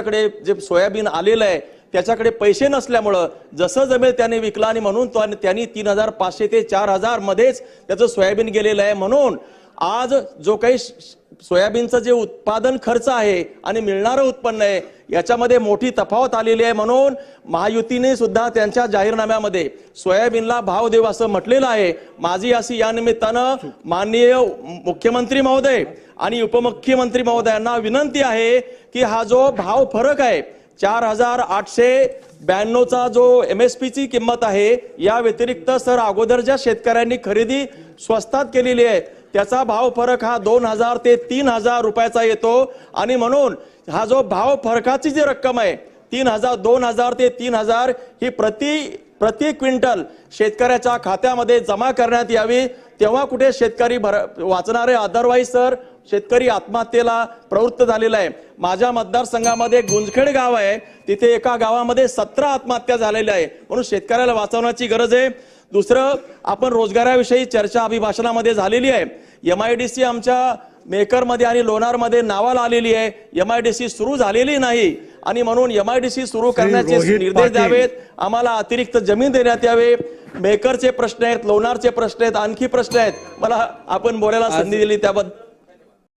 कडे जे सोयाबीन आलेलं आहे त्याच्याकडे पैसे नसल्यामुळं जसं जमेल त्याने विकला आणि म्हणून त्यांनी तीन हजार पाचशे ते चार हजार मध्येच त्याचं सोयाबीन गेलेलं आहे म्हणून आज जो काही सोयाबीनचं जे उत्पादन खर्च आहे आणि मिळणारं उत्पन्न आहे याच्यामध्ये मोठी तफावत आलेली आहे म्हणून महायुतीने सुद्धा त्यांच्या जाहीरनाम्यामध्ये सोयाबीनला भाव देऊ असं म्हटलेलं आहे. माझी अशी या निमित्तानं माननीय मुख्यमंत्री महोदय आणि उपमुख्यमंत्री महोदयांना विनंती आहे की हा जो भाव फरक आहे चार हजार आठशे ब्याण्णवचा जो एम एस पीची किंमत आहे या व्यतिरिक्त सर अगोदर ज्या शेतकऱ्यांनी खरेदी स्वस्तात केलेली आहे त्याचा भाव फरक हा दोन हजार ते तीन हजार रुपयाचा येतो. आणि म्हणून हा जो भाव फरकाची जी रक्कम आहे तीन हजार दोन हजार ते तीन हजार ही प्रति प्रति क्विंटल शेतकऱ्याच्या खात्यामध्ये जमा करण्यात यावी. तेव्हा कुठे शेतकरी भर वाचणारे अदरवाईज सर शेतकरी आत्महत्येला प्रवृत्त झालेला आहे. माझ्या मतदारसंघामध्ये गुंजखेड गाव आहे. तिथे एका गावामध्ये सतरा आत्महत्या झालेल्या आहे. म्हणून शेतकऱ्याला वाचवण्याची गरज आहे. दुसरं आपण रोजगाराविषयी चर्चा अभिभाषणामध्ये झालेली आहे. एम आय डी सी आमच्या मेकरमध्ये आणि लोणारमध्ये नावाला आलेली आहे. एम आय डी सी सुरू झालेली नाही. आणि म्हणून एम आय डी सी सुरू करण्याचे निर्देश. द्यावेत. आम्हाला अतिरिक्त जमीन देण्यात यावे. मेकरचे प्रश्न आहेत लोणारचे प्रश्न आहेत आणखी प्रश्न आहेत. मला आपण बोलायला संधी दिली त्याबद्दल.